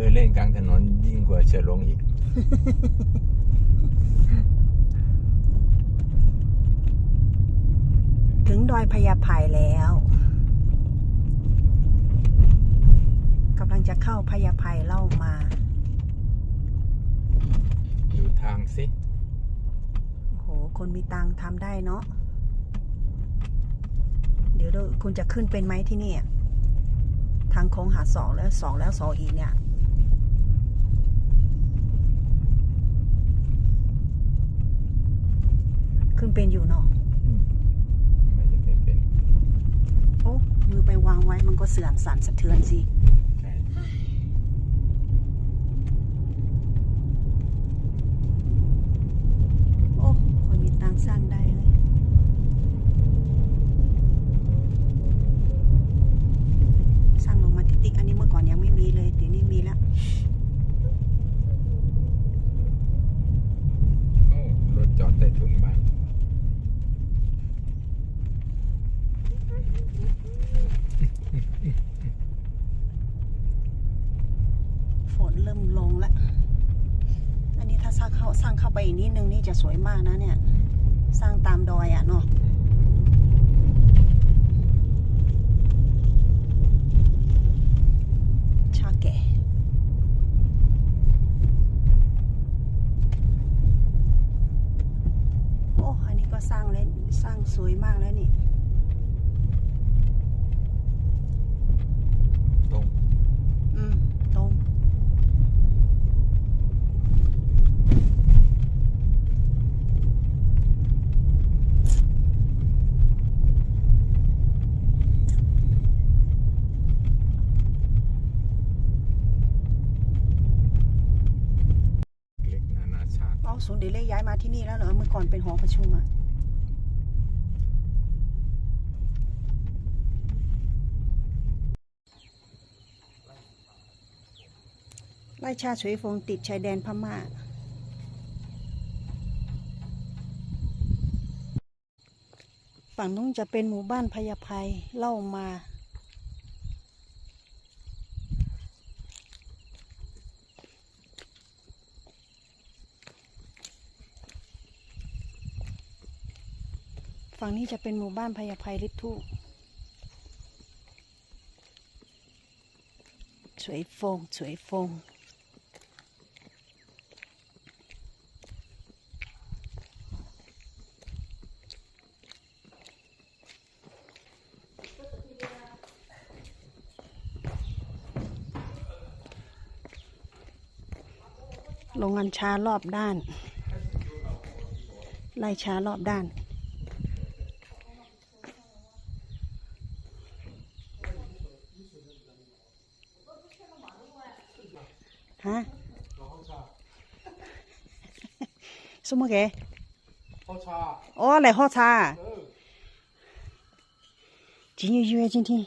อเล่นกลางถนนยิ่งกว่าเชื้อลงอีก ถึงดอยพญาไผ่แล้วกำลังจะเข้าพญาไผ่เล่ามา ดูทางสิโอ้โหคนมีตังค์ทำได้เนาะ เดี๋ยวดูคุณจะขึ้นเป็นไหมที่นี่อะทางโค้งหาสองแล้วสองแล้วสองอีกเนี่ย ขึ้น เป็นอยู่เนาะอืมไม่จะไม่เป็นโอ้มือไปวางไว้มันก็เสื่อมสั่นสะเทือนสิ ใช่โอ้คนมีตังค์สร้างได้เลย สร้างลงมาติ๊กๆอันนี้เมื่อก่อนยังไม่มีเลยเดี๋ยวนี้มีแล้ว โอ้รถจอดใต้ถุนบ้าน ฝนเริ่มลงแล้ว อันนี้ถ้าสร้างเข้าสร้างเข้าไปอีกนิดนึงนี่จะสวยมากนะเนี่ย สร้างตามดอยอะ่ะเนาะชาแก่โอ้ อันนี้ก็สร้างเล่นสร้างสวยมากแล้วนี่ ตรง อืม ตรง เล็กนานาชาติ เอา ศูนย์เดลเล่ย้ายมาที่นี่แล้วเหรอเมื่อก่อนเป็นหอประชุมอะไล่ชาฉุยฟงติดชายแดนพม่าฝั่งนู้นจะเป็นหมู่บ้านพญาภัยเล่ามา ฝั่งนี้จะเป็นหมู่บ้านพญาภัยลิทุสวยฟง สวยฟง โรงงานชารอบด้าน ไล่ชารอบด้าน 啊？什么给喝茶哦来喝茶今去医院今天。